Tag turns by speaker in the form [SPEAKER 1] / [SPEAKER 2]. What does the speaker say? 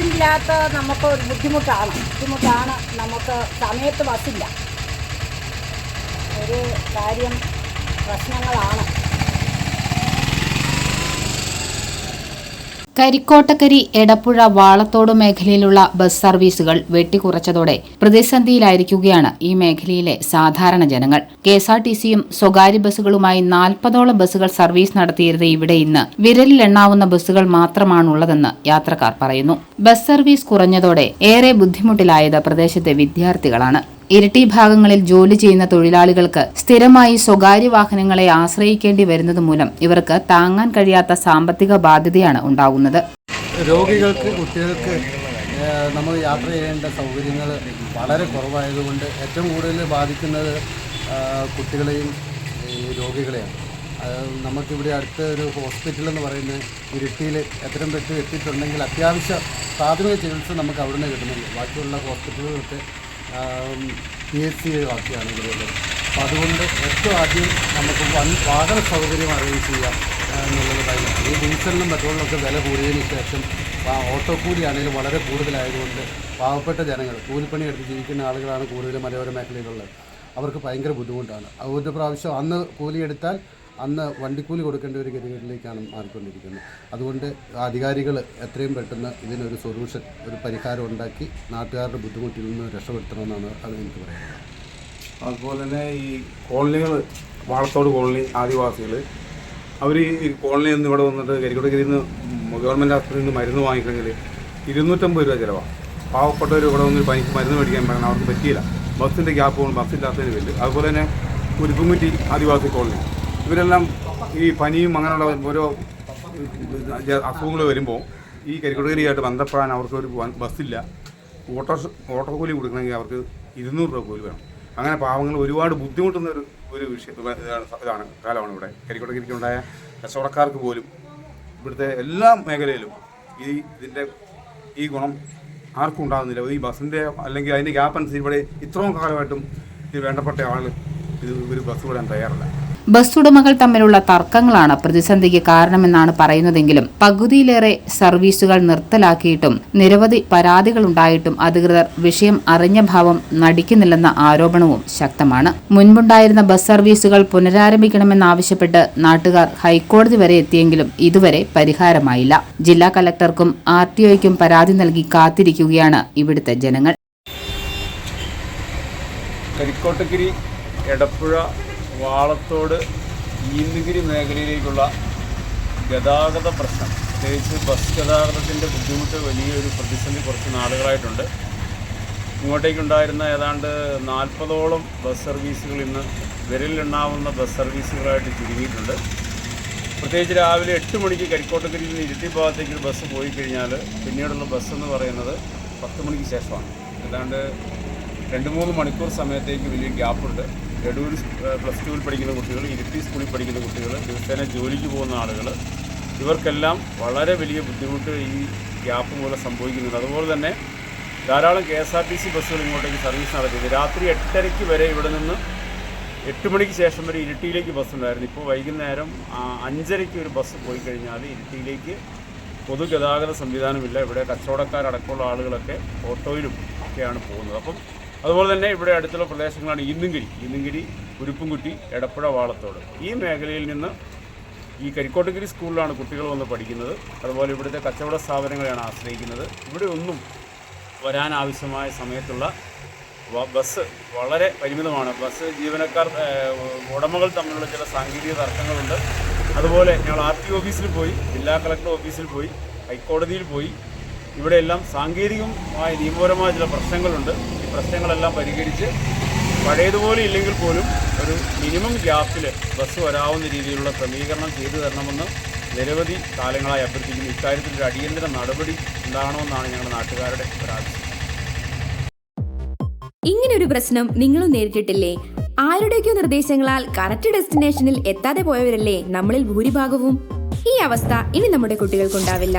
[SPEAKER 1] ബസ്സില്ലാത്ത നമുക്ക് ഒരു ബുദ്ധിമുട്ടാണ്. ബുദ്ധിമുട്ടാണ് നമുക്ക് സമയത്ത് ബസ്സില്ല ഒരു കാര്യം പ്രശ്നങ്ങളാണ്.
[SPEAKER 2] കരിക്കോട്ടക്കരി എടപ്പുഴ വാളത്തോട് മേഖലയിലുള്ള ബസ് സർവീസുകൾ വെട്ടിക്കുറച്ചതോടെ പ്രതിസന്ധിയിലായിരിക്കുകയാണ് ഈ മേഖലയിലെ സാധാരണ ജനങ്ങൾ. കെ എസ് ആർ ടി സിയും സ്വകാര്യ ബസ്സുകളുമായി നാൽപ്പതോളം ബസ്സുകൾ സർവീസ് നടത്തിയിരുന്ന ഇവിടെ ഇന്ന് വിരലിലെണ്ണാവുന്ന ബസ്സുകൾ മാത്രമാണുള്ളതെന്ന് യാത്രക്കാർ പറയുന്നു. ബസ് സർവീസ് കുറഞ്ഞതോടെ ഏറെ ബുദ്ധിമുട്ടിലായത് പ്രദേശത്തെ വിദ്യാർത്ഥികളാണ്. ഇരട്ടി ഭാഗങ്ങളിൽ ജോലി ചെയ്യുന്ന തൊഴിലാളികൾക്ക് സ്ഥിരമായി സ്വകാര്യ വാഹനങ്ങളെ ആശ്രയിക്കേണ്ടി വരുന്നത് മൂലം ഇവർക്ക് താങ്ങാൻ കഴിയാത്ത സാമ്പത്തിക ബാധ്യതയാണ് ഉണ്ടാകുന്നത്.
[SPEAKER 3] രോഗികൾക്ക് കുട്ടികൾക്ക് നമ്മൾ യാത്ര ചെയ്യേണ്ട സൗകര്യങ്ങൾ വളരെ കുറവായതുകൊണ്ട് ഏറ്റവും കൂടുതൽ ബാധിക്കുന്നത് കുട്ടികളെയും രോഗികളെയാണ്. നമുക്കിവിടെ അടുത്ത ഒരു ഹോസ്പിറ്റൽ എന്ന് പറയുന്നത് ഇരിട്ടിയിൽ എത്രയും പെട്ട് എത്തിയിട്ടുണ്ടെങ്കിൽ അത്യാവശ്യ പ്രാഥമിക ചികിത്സ നമുക്ക് അവിടെ നിന്ന് കിട്ടുന്നുള്ളൂ ബാക്കിയുള്ള ഹോസ്പിറ്റലുകളൊക്കെ പി എസ് സി ബാക്കിയാണ് ഇവിടെയുള്ളത്. അപ്പോൾ അതുകൊണ്ട് ഏറ്റവും ആദ്യം നമുക്ക് വൻ വാഹന സൗകര്യം അറേഞ്ച് ചെയ്യാം എന്നുള്ളത് കാര്യം ഈ ഡീസലിനും പെട്രോളിനൊക്കെ വില കൂടിയതിന് ശേഷം ഓട്ടോ കൂലിയാണെങ്കിലും വളരെ കൂടുതലായതുകൊണ്ട് പാവപ്പെട്ട ജനങ്ങൾ കൂലിപ്പണി എടുത്ത് ജീവിക്കുന്ന ആളുകളാണ് കൂടുതലും മലയോര മേഖലയിലുള്ളത്. അവർക്ക് ഭയങ്കര ബുദ്ധിമുട്ടാണ്. അതുകൊണ്ട് പ്രാവശ്യം അന്ന് കൂലി എടുത്താൽ അന്ന് വണ്ടിക്കൂലി കൊടുക്കേണ്ട ഒരു ഗതികേടിലേക്കാണ് മാറിക്കൊണ്ടിരിക്കുന്നത്. അതുകൊണ്ട് അധികാരികൾ എത്രയും പെട്ടെന്ന് ഇതിനൊരു സൊല്യൂഷൻ ഒരു പരിഹാരം ഉണ്ടാക്കി നാട്ടുകാരുടെ ബുദ്ധിമുട്ടിൽ നിന്ന് രക്ഷപ്പെടുത്തണമെന്നാണ് അത് എനിക്ക് പറയുന്നത്
[SPEAKER 4] അതുപോലെ തന്നെ ഈ കോളനികൾ വാളത്തോട് കോളനി ആദിവാസികൾ അവർ ഈ കോളനിയിൽ നിന്ന് ഇവിടെ വന്നിട്ട് കരിക്കോട്ടകരിയിൽ നിന്ന് ഗവൺമെന്റ് ആശുപത്രിയിൽ നിന്ന് മരുന്ന് വാങ്ങിക്കണമെങ്കിൽ ഇരുന്നൂറ്റമ്പത് രൂപ ചിലവാണ് പാവപ്പെട്ടവർ ഇവിടെ വന്ന് പനിക്ക് മരുന്ന് മേടിക്കാൻ പറയണം അവർക്ക് പറ്റിയില്ല. ബസ്സിന്റെ ഗ്യാപ്പ് കൊണ്ട് ബസ്സില്ലാത്തതിന് വലിയ അതുപോലെ തന്നെ കുരുപ്പുമുറ്റി ആദിവാസി കോളനി. ഇവരെല്ലാം ഈ പനിയും അങ്ങനെയുള്ള ഓരോ അസുഖങ്ങൾ വരുമ്പോൾ ഈ കരിക്കുടകരിയായിട്ട് ബന്ധപ്പെടാൻ അവർക്ക് ഒരു ബസ്സില്ല. ഓട്ടോ ഓട്ടോ കൂലി കൊടുക്കണമെങ്കിൽ അവർക്ക് ഇരുന്നൂറ് രൂപ കൂലി വേണം. അങ്ങനെ പാവങ്ങൾ ഒരുപാട് ബുദ്ധിമുട്ടുന്ന ഒരു ഒരു വിഷയം. ഇതാണ് കാലമാണ് ഇവിടെ. കരിക്കോട്ടകരിക്കുണ്ടായ കച്ചവടക്കാർക്ക് പോലും ഇവിടുത്തെ എല്ലാ മേഖലയിലും ഈ ഇതിന്റെ ഈ ഗുണം ആർക്കും ഉണ്ടാകുന്നില്ല. ഈ ബസ്സിന്റെ അല്ലെങ്കിൽ അതിന്റെ ഗ്യാപ്പ് അനുസരിച്ച് ഇവിടെ ഇത്രയും കാലമായിട്ടും ഇത് വേണ്ടപ്പെട്ട ആൾ ഇത് ഒരു ബസ് വിടാൻ തയ്യാറല്ല.
[SPEAKER 2] ബസ് ഉടമകൾ തമ്മിലുള്ള തർക്കങ്ങളാണ് പ്രതിസന്ധിക്ക് കാരണമെന്നാണ് പറയുന്നതെങ്കിലും പകുതിയിലേറെ സർവീസുകൾ നിർത്തലാക്കിയിട്ടും നിരവധി പരാതികൾ ഉണ്ടായിട്ടും അധികൃതർ വിഷയം അറിഞ്ഞ ഭാവം നടിക്കുന്നില്ലെന്ന ആരോപണവും ശക്തമാണ്. മുൻപുണ്ടായിരുന്ന ബസ് സർവീസുകൾ പുനരാരംഭിക്കണമെന്നാവശ്യപ്പെട്ട് നാട്ടുകാർ ഹൈക്കോടതി വരെ എത്തിയെങ്കിലും ഇതുവരെ പരിഹാരമായില്ല. ജില്ലാ കലക്ടർക്കും ആർ ടി പരാതി നൽകി കാത്തിരിക്കുകയാണ് ഇവിടുത്തെ ജനങ്ങൾ.
[SPEAKER 5] കരിക്കോട്ടഗിരി എടപ്പുഴ വാളത്തോട് ഈന്നഗിരി മേഖലയിലേക്കുള്ള ഗതാഗത പ്രശ്നം. പ്രത്യേകിച്ച് ബസ് ഗതാഗതത്തിന്റെ ബുദ്ധിമുട്ട് വലിയൊരു പ്രതിസന്ധി കുറച്ച് നാളുകളായിട്ടുണ്ട്. ഇങ്ങോട്ടേക്കുണ്ടായിരുന്ന ഏതാണ്ട് നാൽപ്പതോളം ബസ് സർവീസുകൾ ഇന്ന് വിരലിലെണ്ണാവുന്ന ബസ് സർവീസുകളായിട്ട് ചുരുങ്ങിയിട്ടുണ്ട്. പ്രത്യേകിച്ച് രാവിലെ എട്ട് മണിക്ക് കരിക്കോട്ടക്കരിയിൽ നിന്ന് ഇരുട്ടി ഭാഗത്തേക്ക് ഒരു ബസ് പോയി കഴിഞ്ഞാൽ പിന്നീടുള്ള ബസ് എന്ന് പറയുന്നത് പത്ത് മണിക്ക് ശേഷമാണ്. ഏതാണ്ട് രണ്ട് മൂന്ന് മണിക്കൂർ സമയത്തേക്ക് വലിയ ഗ്യാപ്പുണ്ട്. എടൂർ പ്ലസ് ടുവിൽ പഠിക്കുന്ന കുട്ടികൾ ഇരിട്ടി സ്കൂളിൽ പഠിക്കുന്ന കുട്ടികൾ ദിവസേന ജോലിക്ക് പോകുന്ന ആളുകൾ ഇവർക്കെല്ലാം വളരെ വലിയ ബുദ്ധിമുട്ട് ഈ ഗ്യാപ്പ് മൂലം സംഭവിക്കുന്നുണ്ട്. അതുപോലെ തന്നെ ധാരാളം K S R T C ബസ്സുകൾ ഇങ്ങോട്ടേക്ക് സർവീസ് നടത്തിയത്. രാത്രി എട്ടരയ്ക്ക് വരെ ഇവിടെ നിന്ന് എട്ട് മണിക്ക് ശേഷം വരെ ഇരിട്ടിയിലേക്ക് ബസ് ഉണ്ടായിരുന്നു. ഇപ്പോൾ വൈകുന്നേരം അഞ്ചരയ്ക്ക് ഒരു ബസ് പോയി കഴിഞ്ഞാൽ ഇരിട്ടിയിലേക്ക് പൊതുഗതാഗത സംവിധാനമില്ല. ഇവിടെ കച്ചവടക്കാരടക്കമുള്ള ആളുകളൊക്കെ ഓട്ടോയിലും ഒക്കെയാണ് പോകുന്നത്. അപ്പം അതുപോലെ തന്നെ ഇവിടെ അടുത്തുള്ള പ്രദേശങ്ങളാണ് ഇന്നുങ്കിരി ഇന്നുങ്കിരി ഉരുപ്പുംകുട്ടി എടപ്പുഴ വാളത്തോട്. ഈ മേഖലയിൽ നിന്ന് ഈ കരിക്കോട്ടഗിരി സ്കൂളിലാണ് കുട്ടികൾ വന്ന് പഠിക്കുന്നത്. അതുപോലെ ഇവിടുത്തെ കച്ചവട സ്ഥാപനങ്ങളെയാണ് ആശ്രയിക്കുന്നത്. ഇവിടെ ഒന്നും വരാനാവശ്യമായ സമയത്തുള്ള ബസ് വളരെ പരിമിതമാണ്. ബസ് ജീവനക്കാർ ഉടമകൾ തമ്മിലുള്ള ചില സാങ്കേതിക തർക്കങ്ങളുണ്ട്. അതുപോലെ ഞങ്ങൾ ആർ ടി ഓഫീസിൽ പോയി ജില്ലാ കളക്ടർ ഓഫീസിൽ പോയി ഹൈക്കോടതിയിൽ പോയി. ഇവിടെയെല്ലാം സാങ്കേതികമായ നിയമപരമായ ചില പ്രശ്നങ്ങളുണ്ട്. പ്രശ്നങ്ങളെല്ലാം പരിഹരിച്ച് പഴയതുപോലെ ഇല്ലെങ്കിൽ പോലും ഒരു മിനിമം ഗ്യാപ്പിൽ ബസ് വരാവുന്ന രീതിയിലുള്ള ക്രമീകരണം ചെയ്തു തരണമെന്ന് നിരവധി കാലങ്ങളായി അഭ്യർത്ഥിക്കുന്നു. ഇക്കാര്യത്തിൽ ഒരു അടിയന്തര നടപടി ഉണ്ടാകണമെന്നാണ് ഞങ്ങളുടെ നാട്ടുകാരുടെ ഒരാവശ്യം.
[SPEAKER 6] ഇങ്ങനൊരു പ്രശ്നം നിങ്ങളും നേരിട്ടിട്ടില്ലേ? ആരുടെയൊക്കെ നിർദ്ദേശങ്ങളാൽ കറക്റ്റ് ഡെസ്റ്റിനേഷനിൽ എത്താതെ പോയവരല്ലേ നമ്മളിൽ ഭൂരിഭാഗവും? ഈ അവസ്ഥ ഇനി നമ്മുടെ കുട്ടികൾക്കുണ്ടാവില്ല.